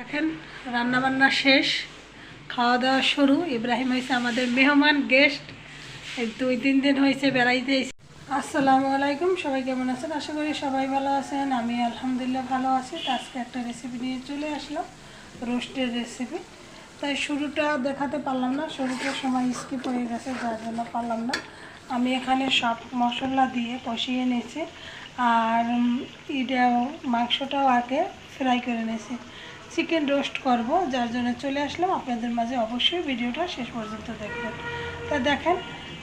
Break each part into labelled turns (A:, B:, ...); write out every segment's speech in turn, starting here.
A: দেখেন, রান্নাবান্না শেষ খাওয়া দাওয়া শুরু। ইব্রাহিম হয়েছে আমাদের মেহমান গেস্ট এই দুই, তিন দিন হয়েছে, বেড়াইতে আসসালামু আলাইকুম, সবাই কেমন আছেন? আশা করি সবাই ভালো আছেন। আমি আলহামদুলিল্লাহ ভালো আছি। আজকে একটা রেসিপি নিয়ে চলে আসলাম রোস্টের রেসিপি তাই শুরুটা দেখাতে পারলাম না শুরুটার সময় স্কিপ হয়ে গেছে, যার জন্য পারলাম না। আমি এখানে সব মশলা দিয়ে কষিয়ে নিয়েছি, আর এটা মাংসটাও আগে ফ্রাই করে নিয়েছি। চিকেন রোস্ট করব, যার জন্য চলে আসলাম। আপনাদের মাঝে অবশ্যই ভিডিওটা শেষ পর্যন্ত দেখবেন। তা দেখেন,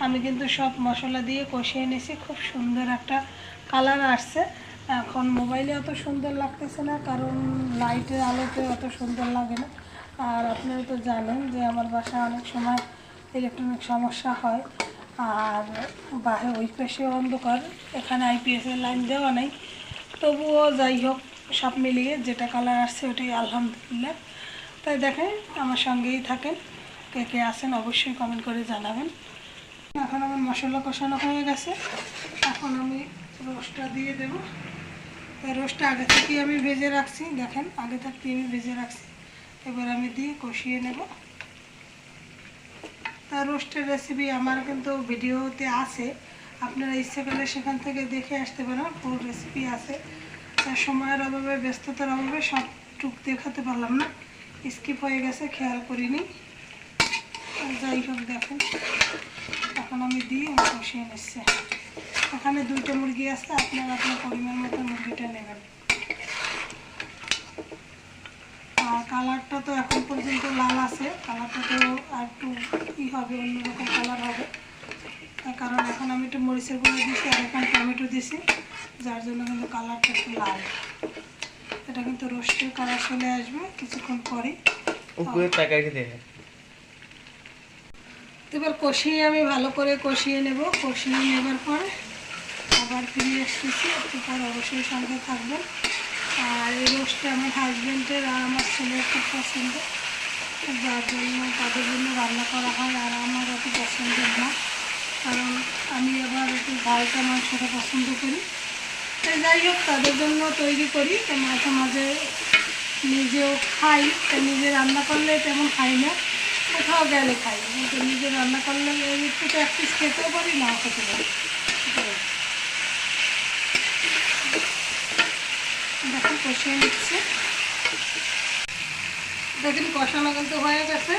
A: আমি কিন্তু সব মশলা দিয়ে কষিয়ে নিয়েছি খুব সুন্দর একটা কালার আসছে। এখন মোবাইলে অত সুন্দর লাগতেছে না, কারণ লাইটের আলোতে অত সুন্দর লাগে না। আর আপনারা তো জানেন যে আমার বাসায় অনেক সময় ইলেকট্রনিক সমস্যা হয়। আর বাহে ওই পাশে অন্ধকার, এখানে আইপিএসের লাইন দেওয়া নেই। তবুও যাই হোক সব মিলিয়ে যেটা কালার আসছে ওটাই আলহামদুলিল্লাহ। তাই দেখেন, আমার সঙ্গেই থাকেন, কে কে আসেন অবশ্যই কমেন্ট করে জানাবেন। এখন আমার মশলা কষানো হয়ে গেছে। এখন আমি রোস্টটা দিয়ে দেব। রোস্টটা আগে থেকেই আমি ভেজে রাখছি। দেখেন, আগে থাকতেই আমি ভেজে রাখছি। এবার আমি দিয়ে কষিয়ে নেব। তা রোস্টের রেসিপি আমার কিন্তু ভিডিওতে আছে। আপনারা ইচ্ছে করলে সেখান থেকে দেখে আসতে পারেন পুরো রেসিপি আছে। সময়ের অভাবে, ব্যস্ততার অভাবে সব টুক দেখাতে পারলাম না। স্কিপ হয়ে গেছে, খেয়াল করিনি। যাই হোক দেখেন এখন আমি দিয়ে বসিয়ে নিচ্ছি। এখানে দুইটা মুরগি আছে, আপনারা আপনার পরিমাণ মতো মুরগিটা নেবেন। আর কালারটা তো এখন পর্যন্ত লাল আছে। কালারটা তো আর একটু ই হবে, অন্যরকম কালার হবে। তার কারণ এখন আমি একটু মরিচের গুঁড়ো দিয়েছি আর এখন টমেটো দিয়েছি। যার জন্য কিন্তু কালারটা একটু লাল। এটা কিন্তু রোস্টের কালার চলে আসবে কিছুক্ষণ পরে।
B: উপরে প্যাকেটে দেখে।
A: এবার কষিয়ে আমি ভালো করে কষিয়ে নেব। কষিয়ে নেবার পরে আবার ফিরে এসেছি একটু পর অবশ্যই সঙ্গে থাকবেন। আর এই রোস্টটা আমার হাজব্যান্ডের আর আমার ছেলের খুব পছন্দ। যার জন্য তাদের জন্য রান্না করা হয় আর আমার অত পছন্দের না। কারণ আমি আবার একটু ভালটা মাংসটা পছন্দ করি। যাই হোক, তাদের জন্য তৈরি করি। তো মাঝে মাঝে নিজেও খাই। তা নিজে রান্না করলে তেমন খাই না। কোথাও গেলে খাই। কিন্তু নিজে রান্না করলে একটু পিস খেতেও পারি নাও খেতে পারি। দেখুন কষিয়ে নিচ্ছে। দেখুন, কষানো কিন্তু হয়ে গেছে।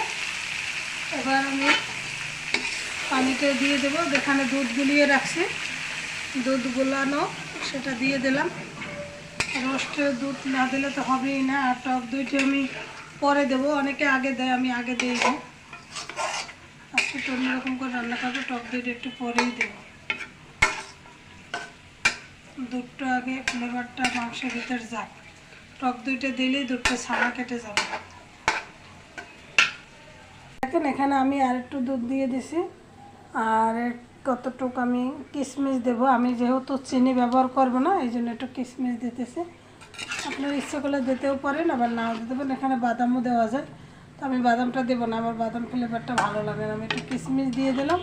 A: এবার আমি পানিটা দিয়ে দেবো। যেখানে দুধ গুলিয়ে রাখছি, দুধ গুলানো সেটা দিয়ে দিলাম। রোস্টে দুধ না দিলে তো হবেই না। আর টক দইটা আমি পরে দেবো। অনেকে আগে দেয়, আমি আগে দিই না আজকে তো অন্যরকম করে রান্না করব, টক দইটা একটু পরেই দেবো। দুধটা আগে ফ্লেভারটা মাংসের ভিতরে যাক। টক দইটা দিলেই দুধটা ছানা কেটে যাবে। দেখেন, এখানে আমি আর একটু দুধ দিয়ে দিছি। আর কতটুকু আমি কিশমিশ দেবো? আমি যেহেতু চিনি ব্যবহার করব না, এই জন্য একটু কিশমিশ দিতেছি। আপনার ইচ্ছে করলে দিতেও পারেন, আবার নাও দিতে পারেন। এখানে বাদামও দেওয়া যায়। তো আমি বাদামটা দেবো না, আমার বাদাম ফ্লেভারটা ভালো লাগে না। আমি একটু কিশমিশ দিয়ে দিলাম।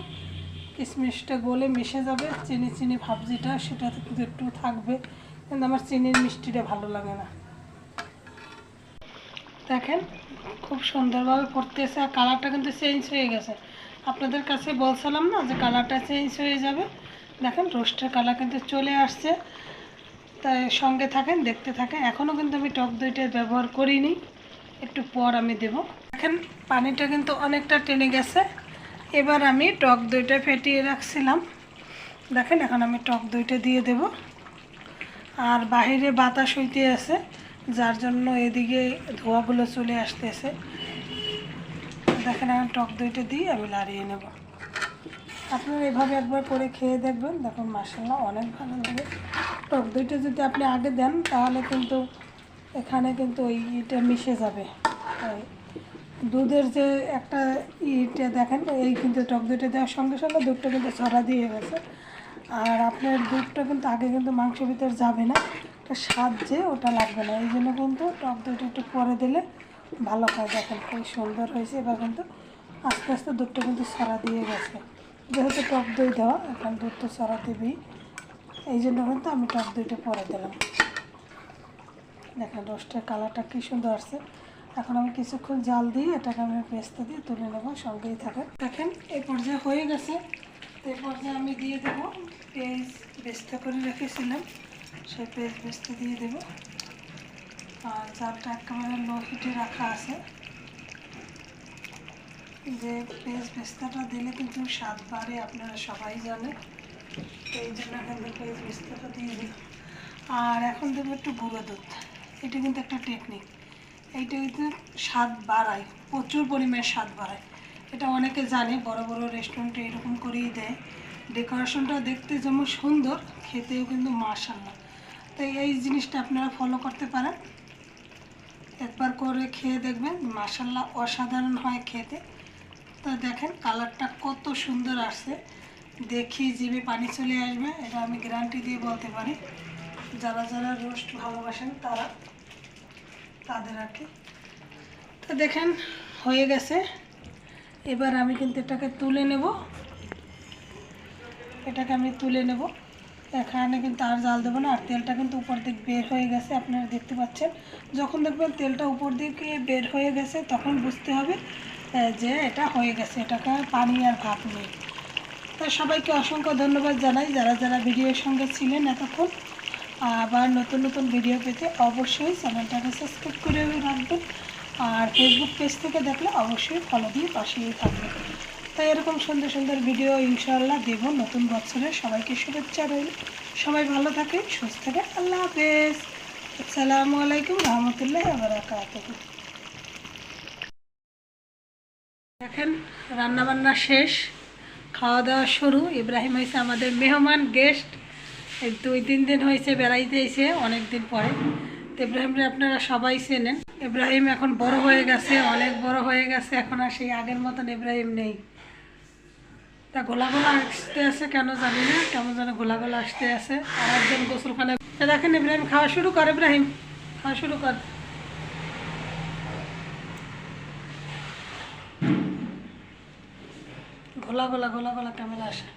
A: কিশমিশটা গলে মিশে যাবে। চিনি চিনি ভাবজিটা সেটা কিন্তু একটু থাকবে। কিন্তু আমার চিনির মিষ্টিটা ভালো লাগে না। দেখেন, খুব সুন্দরভাবে পড়তেছে আর কালারটা কিন্তু চেঞ্জ হয়ে গেছে। আপনাদের কাছে বলছিলাম না যে কালারটা চেঞ্জ হয়ে যাবে। দেখেন, রোস্টের কালার কিন্তু চলে আসছে। তাই সঙ্গে থাকেন, দেখতে থাকেন। এখনও কিন্তু আমি টক দইটা ব্যবহার করিনি। একটু পর আমি দেব। দেখেন, পানিটা কিন্তু অনেকটা টেনে গেছে। এবার আমি টক দইটা ফেটিয়ে রাখছিলাম। দেখেন, এখন আমি টক দইটা দিয়ে দেব। আর বাহিরে বাতাস হইতে আছে, যার জন্য এদিকে ধোঁয়াগুলো চলে আসতেছে। দেখেন এখন টক দইটা দিয়ে আমি লাড়িয়ে নেব। আপনারা এভাবে একবার করে খেয়ে দেখবেন। দেখুন মাসাল্লাহ অনেক ভালো লাগে। টক দইটা যদি আপনি আগে দেন, তাহলে কিন্তু এখানে কিন্তু ওই ইটা মিশে যাবে। দুধের যে একটা ইটা দেখেন, এই কিন্তু টক দইটা দেওয়ার সঙ্গে সঙ্গে দুধটা কিন্তু ছড়া দিয়ে গেছে। আর আপনার দুধটা কিন্তু আগে কিন্তু মাংসের ভিতর যাবে না। একটা স্বাদ যে, ওটা লাগবে না। এই জন্য কিন্তু টক দইটা একটু পরে দিলে ভালো হয় দেখেন খুব সুন্দর হয়েছে। এবার কিন্তু আস্তে আস্তে দুধটা কিন্তু ছড়া দিয়ে গেছে। যেহেতু টক দই দেওয়া, এখন দুধ তো ছড়া দিবি। এই জন্য কিন্তু আমি টক দইটা পরে দিলাম। দেখেন রোস্টের কালারটা কী সুন্দর আসছে। এখন আমি কিছুক্ষণ জাল দিয়ে এটাকে আমি পেস্তা দিয়ে তুলে নেব, সঙ্গেই থাকে দেখেন এই পর্যায়ে হয়ে গেছে। তো এই পর্যায়ে আমি দিয়ে দেবো পেঁয়াজ বেস্তা করে রেখেছিলাম। সেই পেঁয়াজ বেস্তা দিয়ে দেবো। আর জালটা একেবারে লো হিটে রাখা আছে। যে পেঁয়াজ বেস্তাটা দিলে কিন্তু স্বাদ বাড়ে আপনারা সবাই জানেন তো এই জন্য কিন্তু পেঁয়াজ বেস্তাটা দিয়ে দিই। আর এখন দেবো একটু গুঁড়ো দুধ। এটা কিন্তু একটা টেকনিক এইটা কিন্তু স্বাদ বাড়ায়, প্রচুর পরিমাণে স্বাদ বাড়ায়। এটা অনেকে জানে, বড় বড় রেস্টুরেন্টে এরকম করেই দেয়। ডেকোরেশনটা দেখতে যেমন সুন্দর, খেতেও কিন্তু মাসাল্লাহ তাই এই জিনিসটা আপনারা ফলো করতে পারেন। একবার করে খেয়ে দেখবেন মাসাল্লাহ অসাধারণ হয় খেতে। তো দেখেন কালারটা কত সুন্দর আসছে। দেখি জিভে পানি চলে আসবে, এটা আমি গ্যারান্টি দিয়ে বলতে পারি। যারা যারা রোস্ট ভালোবাসেন তারা তাদের আর কি। তো দেখেন, হয়ে গেছে। এবার আমি কিন্তু এটাকে তুলে নেব। এটাকে আমি তুলে নেব। এখানে কিন্তু আর জাল দেবো না, আর তেলটা কিন্তু উপর দিক বের হয়ে গেছে, আপনারা দেখতে পাচ্ছেন। যখন দেখবেন তেলটা উপর দিকে বের হয়ে গেছে, তখন বুঝতে হবে যে এটা হয়ে গেছে, এটাকে পানি আর ভাত নেই। তো সবাইকে অসংখ্য ধন্যবাদ জানাই, যারা যারা ভিডিওর সঙ্গে ছিলেন এতক্ষণ। আবার নতুন নতুন ভিডিও পেতে অবশ্যই চ্যানেলটাকে সাবস্ক্রাইব করে রাখবেন, আর ফেসবুক পেজ থেকে দেখলে অবশ্যই ফলো দিয়ে পাশেই থাকবেন। তাই এরকম সুন্দর সুন্দর ভিডিও ইনশাআল্লাহ দেব নতুন বছরে সবাইকে শুভেচ্ছা রইল। সবাই ভালো থাকে, সুস্থ থাকে, আল্লাহ হাফেজ। আসসালামু আলাইকুম রহমতুল্লাহ বারাকাতুহু। দেখেন, রান্নাবান্না শেষ খাওয়া দাওয়া শুরু। ইব্রাহিম হয়েছে আমাদের মেহমান গেস্ট দুই, তিন দিন হয়েছে, বেড়াইতে এসে অনেক দিন পরে। তো ইব্রাহিমরে আপনারা সবাই চেনেন। ইব্রাহিম এখন বড় হয়ে গেছে, অনেক বড় হয়ে গেছে, এখন আর সেই আগের মতন ইব্রাহিম নেই। তা গোলা গোলা আসতে আছে কেন জানি না, কেমন যেন গোলা গোলা আসতে আছে। আর একজন গোসল খানে দেখেন ইব্রাহিম, খাওয়া শুরু কর ইব্রাহিম, খাওয়া শুরু কর। ঘোলা গোলা ঘোলা গোলা ক্যামেরা আসে।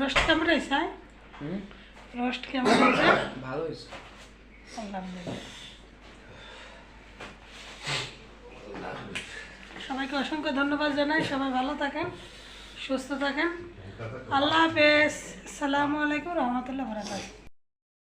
A: রোস্ট কেমন হয়েছে? রোস্ট কেমন হয়েছে?
B: ভালো হয়েছে।
A: সবাইকে অসংখ্য ধন্যবাদ জানাই সবাই ভালো থাকেন সুস্থ থাকেন। আল্লাহ হাফেজ। আসসালামু আলাইকুম রহমতুল্লাহ বরাকাতুহু।